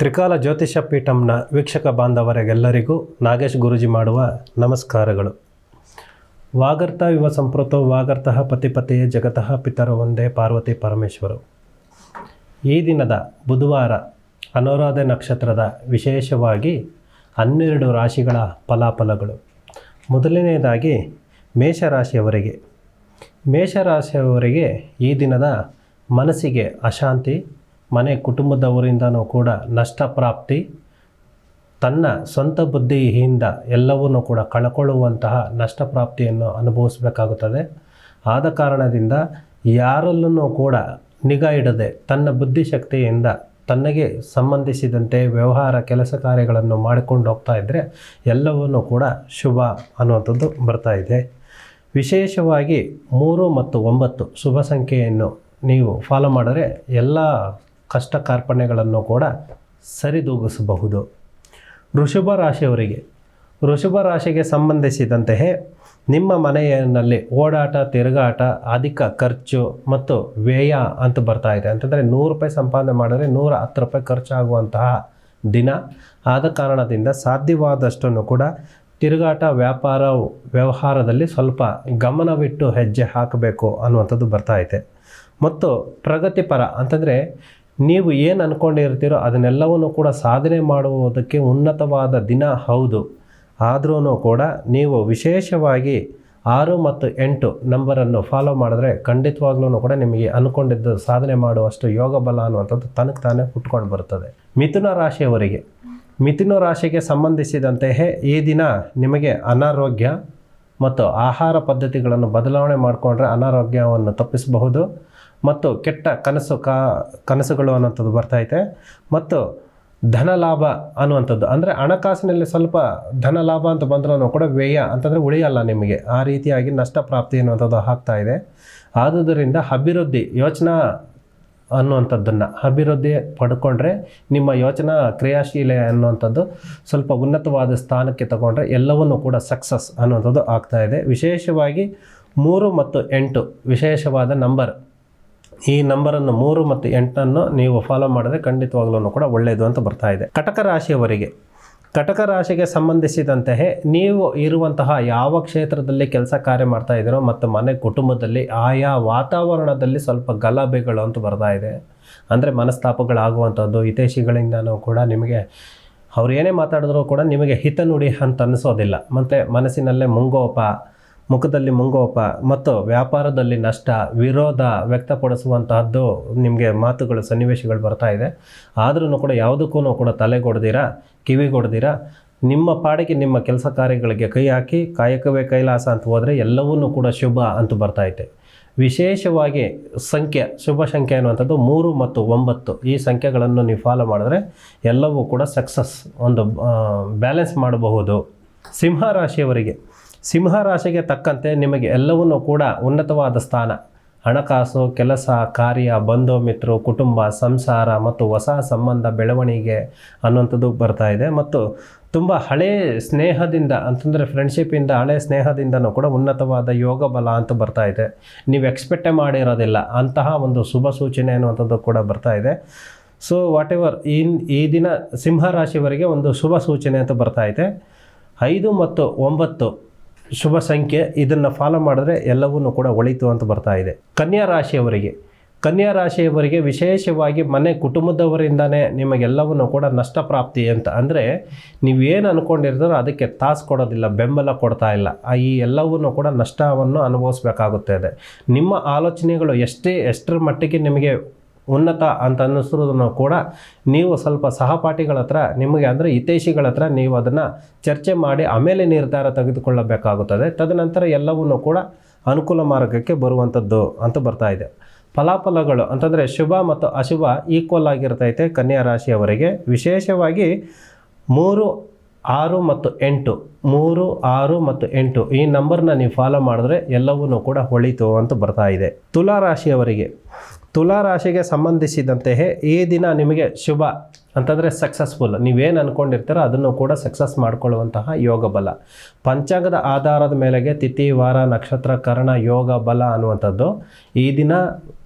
ತ್ರಿಕಾಲ ಜ್ಯೋತಿಷ ಪೀಠಂನ ವೀಕ್ಷಕ ಬಾಂಧವರಿಗೆಲ್ಲರಿಗೂ ನಾಗೇಶ್ ಗುರುಜಿ ಮಾಡುವ ನಮಸ್ಕಾರಗಳು. ವಾಗರ್ತ ಯುವ ಸಂಪ್ರತೋ ವಾಗರ್ತಃ ಪತಿಪತೆಯೇ ಜಗತಃ ಪಿತರ ಒಂದೇ ಪಾರ್ವತಿ ಪರಮೇಶ್ವರು. ಈ ದಿನದ ಬುಧವಾರ ಅನುರಾಧ ನಕ್ಷತ್ರದ ವಿಶೇಷವಾಗಿ ಹನ್ನೆರಡು ರಾಶಿಗಳ ಫಲಾಫಲಗಳು. ಮೊದಲನೆಯದಾಗಿ ಮೇಷರಾಶಿಯವರಿಗೆ. ಮೇಷರಾಶಿಯವರಿಗೆ ಈ ದಿನದ ಮನಸ್ಸಿಗೆ ಅಶಾಂತಿ ಮನೆ ಕುಟುಂಬದವರಿಂದನೂ ಕೂಡ ನಷ್ಟ ಪ್ರಾಪ್ತಿ, ತನ್ನ ಸ್ವಂತ ಬುದ್ಧಿಯಿಂದ ಎಲ್ಲವನ್ನೂ ಕೂಡ ಕಳ್ಕೊಳ್ಳುವಂತಹ ನಷ್ಟ ಪ್ರಾಪ್ತಿಯನ್ನು ಅನುಭವಿಸಬೇಕಾಗುತ್ತದೆ. ಆದ ಕಾರಣದಿಂದ ಯಾರಲ್ಲೂ ಕೂಡ ನಿಗಾ ಇಡದೆ ತನ್ನ ಬುದ್ಧಿಶಕ್ತಿಯಿಂದ ತನ್ನಗೆ ಸಂಬಂಧಿಸಿದಂತೆ ವ್ಯವಹಾರ ಕೆಲಸ ಕಾರ್ಯಗಳನ್ನು ಮಾಡಿಕೊಂಡು ಹೋಗ್ತಾ ಇದ್ದರೆ ಎಲ್ಲವನ್ನೂ ಕೂಡ ಶುಭ ಅನ್ನುವಂಥದ್ದು ಬರ್ತಾ ಇದೆ. ವಿಶೇಷವಾಗಿ ಮೂರು ಮತ್ತು ಒಂಬತ್ತು ಶುಭ ಸಂಖ್ಯೆಯನ್ನು ನೀವು ಫಾಲೋ ಮಾಡಿದ್ರೆ ಎಲ್ಲ ಕಷ್ಟ ಕಾರ್ಪಣ್ಯಗಳನ್ನು ಕೂಡ ಸರಿದೂಗಿಸಬಹುದು. ವೃಷಭ ರಾಶಿಯವರಿಗೆ, ವೃಷಭ ರಾಶಿಗೆ ಸಂಬಂಧಿಸಿದಂತೆಯೇ ನಿಮ್ಮ ಮನೆಯಲ್ಲಿ ಓಡಾಟ, ತಿರುಗಾಟ, ಅಧಿಕ ಖರ್ಚು ಮತ್ತು ವ್ಯಯ ಅಂತ ಬರ್ತಾ ಇದೆ. ಅಂತಂದರೆ ನೂರು ರೂಪಾಯಿ ಸಂಪಾದನೆ ಮಾಡಿದ್ರೆ ನೂರ ಹತ್ತು ರೂಪಾಯಿ ಖರ್ಚಾಗುವಂತಹ ದಿನ. ಆದ ಕಾರಣದಿಂದ ಸಾಧ್ಯವಾದಷ್ಟನ್ನು ಕೂಡ ತಿರುಗಾಟ, ವ್ಯಾಪಾರ, ವ್ಯವಹಾರದಲ್ಲಿ ಸ್ವಲ್ಪ ಗಮನವಿಟ್ಟು ಹೆಜ್ಜೆ ಹಾಕಬೇಕು ಅನ್ನುವಂಥದ್ದು ಬರ್ತಾ ಇದೆ. ಮತ್ತು ಪ್ರಗತಿಪರ ಅಂತಂದರೆ ನೀವು ಏನು ಅಂದ್ಕೊಂಡಿರ್ತೀರೋ ಅದನ್ನೆಲ್ಲವನ್ನು ಕೂಡ ಸಾಧನೆ ಮಾಡುವುದಕ್ಕೆ ಉನ್ನತವಾದ ದಿನ ಹೌದು. ಆದ್ರೂ ಕೂಡ ನೀವು ವಿಶೇಷವಾಗಿ ಆರು ಮತ್ತು ಎಂಟು ನಂಬರನ್ನು ಫಾಲೋ ಮಾಡಿದ್ರೆ ಖಂಡಿತವಾಗ್ಲೂ ಕೂಡ ನಿಮಗೆ ಅಂದ್ಕೊಂಡಿದ್ದು ಸಾಧನೆ ಮಾಡುವಷ್ಟು ಯೋಗ ಬಲ ಅನ್ನುವಂಥದ್ದು ತನಗೆ ತಾನೇ ಹುಟ್ಕೊಂಡು ಬರ್ತದೆ. ಮಿಥುನ ರಾಶಿಯವರಿಗೆ. ಮಿಥುನ ರಾಶಿಗೆ ಸಂಬಂಧಿಸಿದಂತೆಯೇ ಈ ದಿನ ನಿಮಗೆ ಅನಾರೋಗ್ಯ ಮತ್ತು ಆಹಾರ ಪದ್ಧತಿಗಳನ್ನು ಬದಲಾವಣೆ ಮಾಡಿಕೊಂಡ್ರೆ ಅನಾರೋಗ್ಯವನ್ನು ತಪ್ಪಿಸಬಹುದು. ಮತ್ತು ಕೆಟ್ಟ ಕನಸು ಕಾ, ಕನಸುಗಳು ಅನ್ನೋಂಥದ್ದು ಬರ್ತೈತೆ ಮತ್ತು ಧನ ಲಾಭ ಅನ್ನುವಂಥದ್ದು. ಅಂದರೆ ಹಣಕಾಸಿನಲ್ಲಿ ಸ್ವಲ್ಪ ಧನ ಲಾಭ ಅಂತ ಬಂದ್ರೂ ಕೂಡ ವ್ಯಯ ಅಂತಂದರೆ ಉಳಿಯಲ್ಲ ನಿಮಗೆ. ಆ ರೀತಿಯಾಗಿ ನಷ್ಟ ಪ್ರಾಪ್ತಿ ಅನ್ನುವಂಥದ್ದು ಆಗ್ತಾ ಇದೆ. ಆದುದರಿಂದ ಅಭಿವೃದ್ಧಿ, ಯೋಚನಾ ಅನ್ನುವಂಥದ್ದನ್ನು ಅಭಿವೃದ್ಧಿ ಪಡ್ಕೊಂಡ್ರೆ ನಿಮ್ಮ ಯೋಚನಾ ಕ್ರಿಯಾಶೀಲೆ ಅನ್ನುವಂಥದ್ದು ಸ್ವಲ್ಪ ಉನ್ನತವಾದ ಸ್ಥಾನಕ್ಕೆ ತಗೊಂಡ್ರೆ ಎಲ್ಲವನ್ನೂ ಕೂಡ ಸಕ್ಸಸ್ ಅನ್ನುವಂಥದ್ದು ಆಗ್ತಾ ಇದೆ. ವಿಶೇಷವಾಗಿ ಮೂರು ಮತ್ತು ಎಂಟು ವಿಶೇಷವಾದ ನಂಬರ್. ಈ ನಂಬರನ್ನು ಮೂರು ಮತ್ತು ಎಂಟನ್ನು ನೀವು ಫಾಲೋ ಮಾಡಿದ್ರೆ ಖಂಡಿತವಾಗ್ಲೂ ಕೂಡ ಒಳ್ಳೆಯದು ಅಂತ ಬರ್ತಾ ಇದೆ. ಕಟಕ ರಾಶಿಯವರಿಗೆ, ಕಟಕ ರಾಶಿಗೆ ಸಂಬಂಧಿಸಿದಂತೆಯೇ ನೀವು ಇರುವಂತಹ ಯಾವ ಕ್ಷೇತ್ರದಲ್ಲಿ ಕೆಲಸ ಕಾರ್ಯ ಮಾಡ್ತಾ ಇದ್ದೀರೋ ಮತ್ತು ಮನೆ ಕುಟುಂಬದಲ್ಲಿ ಆಯಾ ವಾತಾವರಣದಲ್ಲಿ ಸ್ವಲ್ಪ ಗಲಭೆಗಳು ಅಂತ ಬರ್ತಾ ಇದೆ. ಅಂದರೆ ಮನಸ್ತಾಪಗಳಾಗುವಂಥದ್ದು, ಹಿತೈಷಿಗಳಿಂದನೂ ಕೂಡ ನಿಮಗೆ, ಅವ್ರು ಏನೇ ಮಾತಾಡಿದ್ರೂ ಕೂಡ ನಿಮಗೆ ಹಿತ ನುಡಿ ಅಂತ ಅನ್ನಿಸೋದಿಲ್ಲ. ಮತ್ತು ಮನಸ್ಸಿನಲ್ಲೇ ಮುಂಗೋಪ ಮುಖದಲ್ಲಿ ಮುಂಗೋಪ, ಮತ್ತು ವ್ಯಾಪಾರದಲ್ಲಿ ನಷ್ಟ, ವಿರೋಧ ವ್ಯಕ್ತಪಡಿಸುವಂತಹದ್ದು ನಿಮಗೆ ಮಾತುಗಳು, ಸನ್ನಿವೇಶಗಳು ಬರ್ತಾ ಇದೆ. ಆದ್ರೂ ಕೂಡ ಯಾವುದಕ್ಕೂ ಕೂಡ ತಲೆಗೊಡ್ದಿರಾ, ಕಿವಿಗೊಡ್ದಿರಾ, ನಿಮ್ಮ ಪಾಡಿಗೆ ನಿಮ್ಮ ಕೆಲಸ ಕಾರ್ಯಗಳಿಗೆ ಕೈ ಹಾಕಿ, ಕಾಯಕವೇ ಕೈಲಾಸ ಅಂತ ಹೋದರೆ ಎಲ್ಲವನ್ನೂ ಕೂಡ ಶುಭ ಅಂತ ಬರ್ತಾ ಐತೆ. ವಿಶೇಷವಾಗಿ ಸಂಖ್ಯೆ, ಶುಭ ಸಂಖ್ಯೆ ಅನ್ನುವಂಥದ್ದು ಮೂರು ಮತ್ತು ಒಂಬತ್ತು. ಈ ಸಂಖ್ಯೆಗಳನ್ನು ನೀವು ಫಾಲೋ ಮಾಡಿದ್ರೆ ಎಲ್ಲವೂ ಕೂಡ ಸಕ್ಸಸ್ ಒಂದು ಬ್ಯಾಲೆನ್ಸ್ ಮಾಡಬಹುದು. ಸಿಂಹ ರಾಶಿಯವರಿಗೆ. ಸಿಂಹ ರಾಶಿಗೆ ತಕ್ಕಂತೆ ನಿಮಗೆ ಎಲ್ಲವನ್ನೂ ಕೂಡ ಉನ್ನತವಾದ ಸ್ಥಾನ. ಹಣಕಾಸು, ಕೆಲಸ, ಕಾರ್ಯ, ಬಂಧು ಮಿತ್ರರು ಕುಟುಂಬ, ಸಂಸಾರ ಮತ್ತು ಹೊಸ ಸಂಬಂಧ, ಬೆಳವಣಿಗೆ ಅನ್ನುವಂಥದ್ದು ಬರ್ತಾ ಇದೆ. ಮತ್ತು ತುಂಬ ಹಳೇ ಸ್ನೇಹದಿಂದ ಅಂತಂದರೆ ಫ್ರೆಂಡ್ಶಿಪ್ಪಿಂದ ಹಳೆ ಸ್ನೇಹದಿಂದನೂ ಕೂಡ ಉನ್ನತವಾದ ಯೋಗ ಬಲ ಅಂತ ಬರ್ತಾ ಇದೆ. ನೀವು ಎಕ್ಸ್ಪೆಕ್ಟೇ ಮಾಡಿರೋದಿಲ್ಲ. ಅಂತಹ ಒಂದು ಶುಭ ಸೂಚನೆ ಅನ್ನುವಂಥದ್ದು ಕೂಡ ಬರ್ತಾ ಇದೆ. ಸೊ ವಾಟ್ ಎವರ್ ಈ ಈ ದಿನ ಸಿಂಹ ರಾಶಿಯವರಿಗೆ ಒಂದು ಶುಭ ಸೂಚನೆ ಅಂತ ಬರ್ತಾ ಇದೆ. ಐದು ಮತ್ತು ಒಂಬತ್ತು ಶುಭ ಸಂಖ್ಯೆ. ಇದನ್ನು ಫಾಲೋ ಮಾಡಿದ್ರೆ ಎಲ್ಲವನ್ನೂ ಕೂಡ ಒಳಿತು ಅಂತ ಬರ್ತಾ ಇದೆ. ಕನ್ಯಾ ರಾಶಿಯವರಿಗೆ. ಕನ್ಯಾ ರಾಶಿಯವರಿಗೆ ವಿಶೇಷವಾಗಿ ಮನೆ ಕುಟುಂಬದವರಿಂದನೇ ನಿಮಗೆಲ್ಲವನ್ನು ಕೂಡ ನಷ್ಟ ಪ್ರಾಪ್ತಿ ಅಂತ ಅಂದರೆ ನೀವೇನು ಅಂದ್ಕೊಂಡಿರ್ತಾರೋ ಅದಕ್ಕೆ ತಾಸು ಕೊಡೋದಿಲ್ಲ, ಬೆಂಬಲ ಕೊಡ್ತಾ ಇಲ್ಲ. ಈ ಎಲ್ಲವನ್ನು ಕೂಡ ನಷ್ಟವನ್ನು ಅನುಭವಿಸ್ಬೇಕಾಗುತ್ತದೆ ನಿಮ್ಮ ಆಲೋಚನೆಗಳು ಎಷ್ಟೇ ಎಷ್ಟರ ಮಟ್ಟಿಗೆ ನಿಮಗೆ ಉನ್ನತ ಅಂತ ಅನ್ನಿಸಿರೋದನ್ನು ಕೂಡ ನೀವು ಸ್ವಲ್ಪ ಸಹಪಾಠಿಗಳ ಹತ್ರ, ನಿಮಗೆ ಅಂದರೆ ಹಿತೈಷಿಗಳ ಹತ್ರ ನೀವು ಅದನ್ನು ಚರ್ಚೆ ಮಾಡಿ ಆಮೇಲೆ ನಿರ್ಧಾರ ತೆಗೆದುಕೊಳ್ಳಬೇಕಾಗುತ್ತದೆ. ತದನಂತರ ಎಲ್ಲವನ್ನೂ ಕೂಡ ಅನುಕೂಲ ಮಾರ್ಗಕ್ಕೆ ಬರುವಂಥದ್ದು ಅಂತ ಬರ್ತಾ ಇದೆ. ಫಲಾಫಲಗಳು ಅಂತಂದರೆ ಶುಭ ಮತ್ತು ಅಶುಭ ಈಕ್ವಲ್ ಆಗಿರ್ತೈತೆ ಕನ್ಯಾ ರಾಶಿಯವರಿಗೆ. ವಿಶೇಷವಾಗಿ ಮೂರು, ಆರು ಮತ್ತು ಎಂಟು, ಮೂರು, ಆರು ಮತ್ತು ಎಂಟು ಈ ನಂಬರ್ನ ನೀವು ಫಾಲೋ ಮಾಡಿದ್ರೆ ಎಲ್ಲವನ್ನೂ ಕೂಡ ಹೊಳಿತು ಅಂತ ಬರ್ತಾ ಇದೆ. ತುಲಾ ತುಲಾ ರಾಶಿಗೆ ಸಂಬಂಧಿಸಿದಂತೆಯೇ ಈ ದಿನ ನಿಮಗೆ ಶುಭ ಅಂತಂದರೆ ಸಕ್ಸಸ್ಫುಲ್ ನೀವೇನು ಅಂದ್ಕೊಂಡಿರ್ತೀರೋ ಅದನ್ನು ಕೂಡ ಸಕ್ಸಸ್ ಮಾಡಿಕೊಳ್ಳುವಂತಹ ಯೋಗ ಬಲ. ಪಂಚಾಂಗದ ಆಧಾರದ ಮೇಲೆಗೆ ತಿಥಿ, ವಾರ, ನಕ್ಷತ್ರ, ಕರ್ಣ, ಯೋಗ, ಬಲ ಅನ್ನುವಂಥದ್ದು ಈ ದಿನ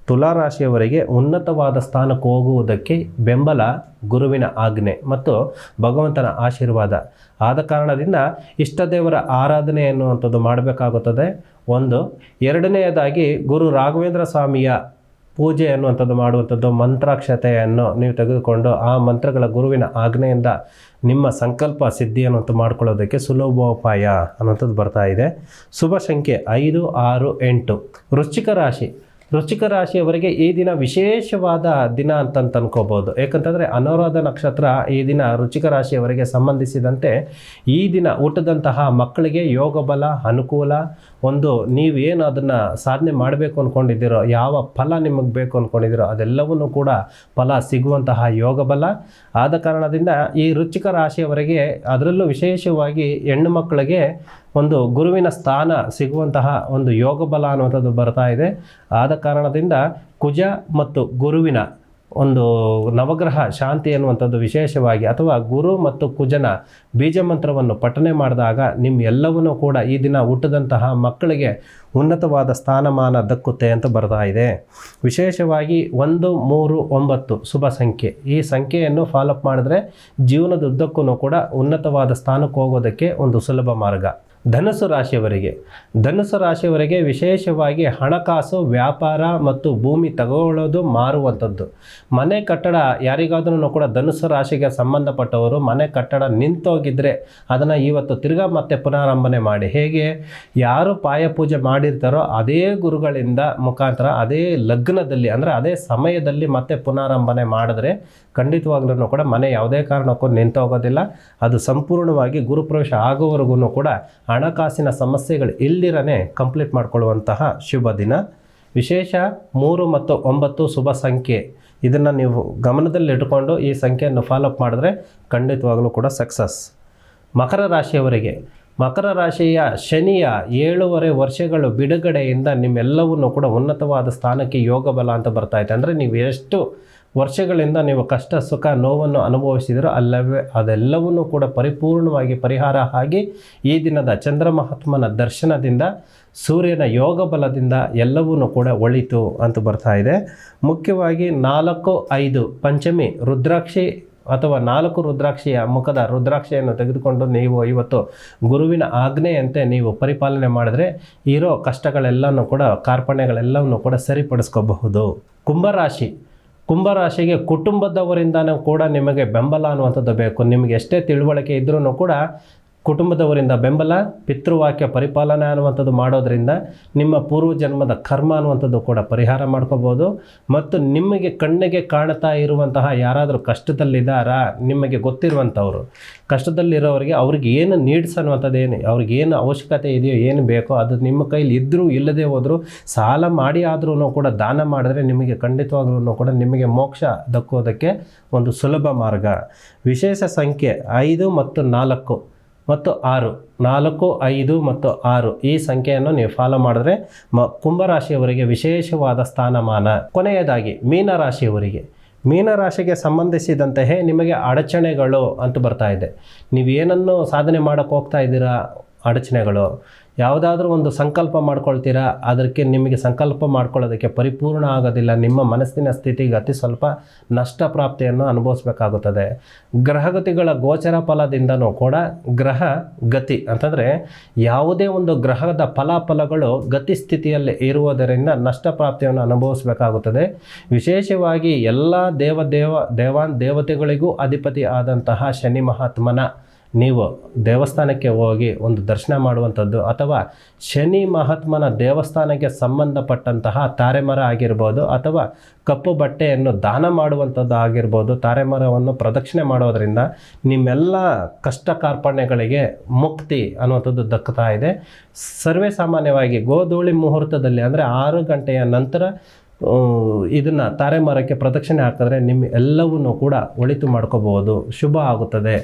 ತುಲಾ ರಾಶಿಯವರಿಗೆ ಉನ್ನತವಾದ ಸ್ಥಾನಕ್ಕೆ ಹೋಗುವುದಕ್ಕೆ ಬೆಂಬಲ, ಗುರುವಿನ ಆಜ್ಞೆ ಮತ್ತು ಭಗವಂತನ ಆಶೀರ್ವಾದ. ಆದ ಕಾರಣದಿಂದ ಇಷ್ಟ ದೇವರ ಆರಾಧನೆ ಎನ್ನುವಂಥದ್ದು ಮಾಡಬೇಕಾಗುತ್ತದೆ. ಒಂದು, ಎರಡನೆಯದಾಗಿ ಗುರು ರಾಘವೇಂದ್ರ ಸ್ವಾಮಿಯ ಪೂಜೆ ಅನ್ನುವಂಥದ್ದು ಮಾಡುವಂಥದ್ದು, ಮಂತ್ರಾಕ್ಷತೆಯನ್ನು ನೀವು ತೆಗೆದುಕೊಂಡು ಆ ಮಂತ್ರಗಳ ಗುರುವಿನ ಆಜ್ಞೆಯಿಂದ ನಿಮ್ಮ ಸಂಕಲ್ಪ ಸಿದ್ಧಿಯನ್ನು ಅಂತ ಮಾಡ್ಕೊಳ್ಳೋದಕ್ಕೆ ಸುಲಭೋಪಾಯ ಅನ್ನೋಂಥದ್ದು ಬರ್ತಾ ಇದೆ. ಶುಭ ಸಂಖ್ಯೆ ಐದು, ಆರು, ಎಂಟು. ವೃಶ್ಚಿಕ ರಾಶಿ. ವೃಶ್ಚಿಕ ರಾಶಿಯವರಿಗೆ ಈ ದಿನ ವಿಶೇಷವಾದ ದಿನ ಅಂತಂತ ಅನ್ಕೋಬೋದು ಯಾಕಂತಂದರೆ ಅನುರಾಧ ನಕ್ಷತ್ರ ಈ ದಿನ ವೃಶ್ಚಿಕ ರಾಶಿಯವರಿಗೆ ಸಂಬಂಧಿಸಿದಂತೆ ಈ ದಿನ ಊಟದಂತಹ ಮಕ್ಕಳಿಗೆ ಯೋಗ ಬಲ, ಅನುಕೂಲ, ಒಂದು ನೀವೇನು ಅದನ್ನು ಸಾಧನೆ ಮಾಡಬೇಕು ಅಂದ್ಕೊಂಡಿದ್ದೀರೋ ಯಾವ ಫಲ ನಿಮಗೆ ಬೇಕು ಅಂದ್ಕೊಂಡಿದ್ದೀರೋ ಅದೆಲ್ಲವನ್ನೂ ಕೂಡ ಫಲ ಸಿಗುವಂತಹ ಯೋಗ ಬಲ. ಆದ ಕಾರಣದಿಂದ ಈ ವೃಶ್ಚಿಕ ರಾಶಿಯವರಿಗೆ ಅದರಲ್ಲೂ ವಿಶೇಷವಾಗಿ ಹೆಣ್ಣು ಮಕ್ಕಳಿಗೆ ಒಂದು ಗುರುವಿನ ಸ್ಥಾನ ಸಿಗುವಂತಹ ಒಂದು ಯೋಗ ಬಲ ಅನ್ನುವಂಥದ್ದು ಬರ್ತಾ ಇದೆ. ಆದ ಕಾರಣದಿಂದ ಕುಜ ಮತ್ತು ಗುರುವಿನ ಒಂದು ನವಗ್ರಹ ಶಾಂತಿ ಅನ್ನುವಂಥದ್ದು ವಿಶೇಷವಾಗಿ ಅಥವಾ ಗುರು ಮತ್ತು ಕುಜನ ಬೀಜ ಮಂತ್ರವನ್ನು ಪಠನೆ ಮಾಡಿದಾಗ ನಿಮ್ಮ ಎಲ್ಲವನ್ನೂ ಕೂಡ ಈ ದಿನ ಹುಟ್ಟಿದಂತಹ ಮಕ್ಕಳಿಗೆ ಉನ್ನತವಾದ ಸ್ಥಾನಮಾನ ದಕ್ಕುತ್ತೆ ಅಂತ ಬರ್ತಾ ಇದೆ. ವಿಶೇಷವಾಗಿ ಒಂದು, ಮೂರು, ಒಂಬತ್ತು ಶುಭ ಸಂಖ್ಯೆ. ಈ ಸಂಖ್ಯೆಯನ್ನು ಫಾಲೋಅಪ್ ಮಾಡಿದ್ರೆ ಜೀವನದ ಉದ್ದಕ್ಕೂ ಕೂಡ ಉನ್ನತವಾದ ಸ್ಥಾನಕ್ಕೆ ಹೋಗೋದಕ್ಕೆ ಒಂದು ಸುಲಭ ಮಾರ್ಗ. ಧನುಸು ರಾಶಿಯವರಿಗೆ. ಧನಸ್ಸು ರಾಶಿಯವರಿಗೆ ವಿಶೇಷವಾಗಿ ಹಣಕಾಸು, ವ್ಯಾಪಾರ ಮತ್ತು ಭೂಮಿ ತಗೊಳ್ಳೋದು ಮಾರುವಂಥದ್ದು. ಮನೆ ಕಟ್ಟಡ ಯಾರಿಗಾದ್ರೂ ಕೂಡ ಧನುಸು ರಾಶಿಗೆ ಸಂಬಂಧಪಟ್ಟವರು ಮನೆ ಕಟ್ಟಡ ನಿಂತೋಗಿದ್ದರೆ ಅದನ್ನು ಇವತ್ತು ತಿರ್ಗಾ ಮತ್ತೆ ಪುನರಾರಂಭನೆ ಮಾಡಿ. ಹೇಗೆ? ಯಾರು ಪಾಯ ಪೂಜೆ ಮಾಡಿರ್ತಾರೋ ಅದೇ ಗುರುಗಳಿಂದ ಮುಖಾಂತರ ಅದೇ ಲಗ್ನದಲ್ಲಿ ಅಂದರೆ ಅದೇ ಸಮಯದಲ್ಲಿ ಮತ್ತೆ ಪುನರಾರಂಭನೆ ಮಾಡಿದ್ರೆ ಖಂಡಿತವಾಗ್ಲೂ ಕೂಡ ಮನೆ ಯಾವುದೇ ಕಾರಣಕ್ಕೂ ನಿಂತೋಗೋದಿಲ್ಲ. ಅದು ಸಂಪೂರ್ಣವಾಗಿ ಗುರುಪ್ರವೇಶ ಆಗೋವರೆಗೂ ಕೂಡ ಹಣಕಾಸಿನ ಸಮಸ್ಯೆಗಳು ಇಲ್ದಿರನೇ ಕಂಪ್ಲೀಟ್ ಮಾಡಿಕೊಳ್ಳುವಂತಹ ಶುಭ ದಿನ. ವಿಶೇಷ ಮೂರು ಮತ್ತು ಒಂಬತ್ತು ಶುಭ ಸಂಖ್ಯೆ. ಇದನ್ನು ನೀವು ಗಮನದಲ್ಲಿಟ್ಟುಕೊಂಡು ಈ ಸಂಖ್ಯೆಯನ್ನು ಫಾಲೋಅಪ್ ಮಾಡಿದ್ರೆ ಖಂಡಿತವಾಗಲೂ ಕೂಡ ಸಕ್ಸಸ್ ಮಕರ ರಾಶಿಯವರಿಗೆ. ಮಕರ ರಾಶಿಯ ಶನಿಯ ಏಳೂವರೆ ವರ್ಷಗಳು ಬಿಡುಗಡೆಯಿಂದ ನಿಮ್ಮೆಲ್ಲವನ್ನು ಕೂಡ ಉನ್ನತವಾದ ಸ್ಥಾನಕ್ಕೆ ಯೋಗ ಬಲ ಅಂತ ಬರ್ತಾ ಇದೆ. ಅಂದರೆ ನೀವು ಎಷ್ಟು ವರ್ಷಗಳಿಂದ ನೀವು ಕಷ್ಟ, ಸುಖ, ನೋವನ್ನು ಅನುಭವಿಸಿದರೂ ಅಲ್ಲವೇ, ಅದೆಲ್ಲವನ್ನೂ ಕೂಡ ಪರಿಪೂರ್ಣವಾಗಿ ಪರಿಹಾರ ಆಗಿ ಈ ದಿನದ ಚಂದ್ರ ಮಹಾತ್ಮನ ದರ್ಶನದಿಂದ, ಸೂರ್ಯನ ಯೋಗ ಬಲದಿಂದ ಎಲ್ಲವನ್ನೂ ಕೂಡ ಒಳಿತು ಅಂತ ಬರ್ತಾ ಇದೆ. ಮುಖ್ಯವಾಗಿ ನಾಲ್ಕು, ಐದು ಪಂಚಮಿ ರುದ್ರಾಕ್ಷಿ ಅಥವಾ ನಾಲ್ಕು ರುದ್ರಾಕ್ಷಿಯ ಮುಖದ ರುದ್ರಾಕ್ಷಿಯನ್ನು ತೆಗೆದುಕೊಂಡು ನೀವು ಇವತ್ತು ಗುರುವಿನ ಆಜ್ಞೆಯಂತೆ ನೀವು ಪರಿಪಾಲನೆ ಮಾಡಿದ್ರೆ ಇರೋ ಕಷ್ಟಗಳೆಲ್ಲನೂ ಕೂಡ, ಕಾರ್ಪಣ್ಯಗಳೆಲ್ಲವನ್ನು ಕೂಡ ಸರಿಪಡಿಸ್ಕೋಬಹುದು. ಕುಂಭರಾಶಿ ಕುಂಭರಾಶಿಗೆ ಕುಟುಂಬದವರಿಂದನೂ ಕೂಡ ನಿಮಗೆ ಬೆಂಬಲ ಅನ್ನುವಂಥದ್ದು ಬೇಕು. ನಿಮಗೆ ಎಷ್ಟೇ ತಿಳುವಳಿಕೆ ಇದ್ರೂ ಕೂಡ ಕುಟುಂಬದವರಿಂದ ಬೆಂಬಲ, ಪಿತೃವಾಕ್ಯ ಪರಿಪಾಲನೆ ಅನ್ನುವಂಥದ್ದು ಮಾಡೋದರಿಂದ ನಿಮ್ಮ ಪೂರ್ವಜನ್ಮದ ಕರ್ಮ ಅನ್ನುವಂಥದ್ದು ಕೂಡ ಪರಿಹಾರ ಮಾಡ್ಕೋಬೋದು. ಮತ್ತು ನಿಮಗೆ ಕಣ್ಣಿಗೆ ಕಾಣ್ತಾ ಇರುವಂತಹ ಯಾರಾದರೂ ಕಷ್ಟದಲ್ಲಿದ್ದಾರಾ? ನಿಮಗೆ ಗೊತ್ತಿರುವಂಥವ್ರು. ಕಷ್ಟದಲ್ಲಿರೋರಿಗೆ ಅವ್ರಿಗೆ ಏನು ನೀಡ್ಸ್ ಅನ್ನುವಂಥದ್ದು ಏನು, ಅವ್ರಿಗೆ ಏನು ಅವಶ್ಯಕತೆ ಇದೆಯೋ, ಏನು ಬೇಕೋ, ಅದು ನಿಮ್ಮ ಕೈಲಿ ಇದ್ದರೂ ಇಲ್ಲದೆ ಹೋದರೂ ಸಾಲ ಮಾಡಿ ಆದ್ರೂ ಕೂಡ ದಾನ ಮಾಡಿದ್ರೆ ನಿಮಗೆ ಖಂಡಿತವಾಗ್ಲೂ ಕೂಡ ನಿಮಗೆ ಮೋಕ್ಷ ದಕ್ಕೋದಕ್ಕೆ ಒಂದು ಸುಲಭ ಮಾರ್ಗ. ವಿಶೇಷ ಸಂಖ್ಯೆ ಐದು ಮತ್ತು ನಾಲ್ಕು. ಮತ್ತು ಆರು, ನಾಲ್ಕು, ಐದು ಮತ್ತು ಆರು ಈ ಸಂಖ್ಯೆಯನ್ನು ನೀವು ಫಾಲೋ ಮಾಡಿದ್ರೆ ಮ, ಕುಂಭರಾಶಿಯವರಿಗೆ ವಿಶೇಷವಾದ ಸ್ಥಾನಮಾನ. ಕೊನೆಯದಾಗಿ, ಮೀನರಾಶಿಯವರಿಗೆ. ಮೀನರಾಶಿಗೆ ಸಂಬಂಧಿಸಿದಂತೆಯೇ ನಿಮಗೆ ಅಡಚಣೆಗಳು ಅಂತ ಬರ್ತಾ ಇದೆ. ನೀವು ಏನನ್ನು ಸಾಧನೆ ಮಾಡೋಕ್ಕೆ ಹೋಗ್ತಾ ಇದ್ದೀರಾ? ಅಡಚಣೆಗಳು. ಯಾವುದಾದ್ರೂ ಒಂದು ಸಂಕಲ್ಪ ಮಾಡ್ಕೊಳ್ತೀರಾ? ಅದಕ್ಕೆ ನಿಮಗೆ ಸಂಕಲ್ಪ ಮಾಡ್ಕೊಳ್ಳೋದಕ್ಕೆ ಪರಿಪೂರ್ಣ ಆಗೋದಿಲ್ಲ. ನಿಮ್ಮ ಮನಸ್ಸಿನ ಸ್ಥಿತಿಗೆ ಅತಿ ಸ್ವಲ್ಪ ನಷ್ಟ ಪ್ರಾಪ್ತಿಯನ್ನು ಅನುಭವಿಸ್ಬೇಕಾಗುತ್ತದೆ. ಗ್ರಹಗತಿಗಳ ಗೋಚರ ಫಲದಿಂದನೂ ಕೂಡ ಗ್ರಹ ಗತಿ ಅಂತಂದರೆ ಯಾವುದೇ ಒಂದು ಗ್ರಹದ ಫಲಾಫಲಗಳು ಗತಿ ಸ್ಥಿತಿಯಲ್ಲಿ ಇರುವುದರಿಂದ ನಷ್ಟ ಪ್ರಾಪ್ತಿಯನ್ನು ಅನುಭವಿಸಬೇಕಾಗುತ್ತದೆ. ವಿಶೇಷವಾಗಿ ಎಲ್ಲ ದೇವ ದೇವ ದೇವಾನ್ ದೇವತೆಗಳಿಗೂ ಅಧಿಪತಿ ಆದಂತಹ ಶನಿ ಮಹಾತ್ಮನ ನೀವು ದೇವಸ್ಥಾನಕ್ಕೆ ಹೋಗಿ ಒಂದು ದರ್ಶನ ಮಾಡುವಂಥದ್ದು ಅಥವಾ ಶನಿ ಮಹಾತ್ಮನ ದೇವಸ್ಥಾನಕ್ಕೆ ಸಂಬಂಧಪಟ್ಟಂತಹ ತಾರೆಮರ ಆಗಿರ್ಬೋದು ಅಥವಾ ಕಪ್ಪು ಬಟ್ಟೆಯನ್ನು ದಾನ ಮಾಡುವಂಥದ್ದು ಆಗಿರ್ಬೋದು, ತಾರೆಮರವನ್ನು ಪ್ರದಕ್ಷಿಣೆ ಮಾಡೋದರಿಂದ ನಿಮ್ಮೆಲ್ಲ ಕಷ್ಟ ಕಾರ್ಪಣ್ಯಗಳಿಗೆ ಮುಕ್ತಿ ಅನ್ನುವಂಥದ್ದು ದಕ್ಕುತ್ತಾ ಇದೆ. ಸರ್ವೇ ಸಾಮಾನ್ಯವಾಗಿ ಗೋಧೂಳಿ ಮುಹೂರ್ತದಲ್ಲಿ ಅಂದರೆ ಆರು ಗಂಟೆಯ ನಂತರ ಇದನ್ನು ತಾರೆ ಮರಕ್ಕೆ ಪ್ರದಕ್ಷಿಣೆ ಹಾಕಿದ್ರೆ ನಿಮ್ಮ ಎಲ್ಲವನ್ನೂ ಕೂಡ ಒಳಿತು ಮಾಡ್ಕೋಬಹುದು. ಶುಭ ಆಗುತ್ತದೆ.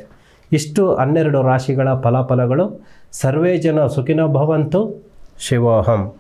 ಇಷ್ಟು ಹನ್ನೆರಡು ರಾಶಿಗಳ ಫಲಾಫಲಗಳು ಸರ್ವೇ ಜನ ಸುಖಿನ ಭವಂತು ಶಿವೋಹಂ.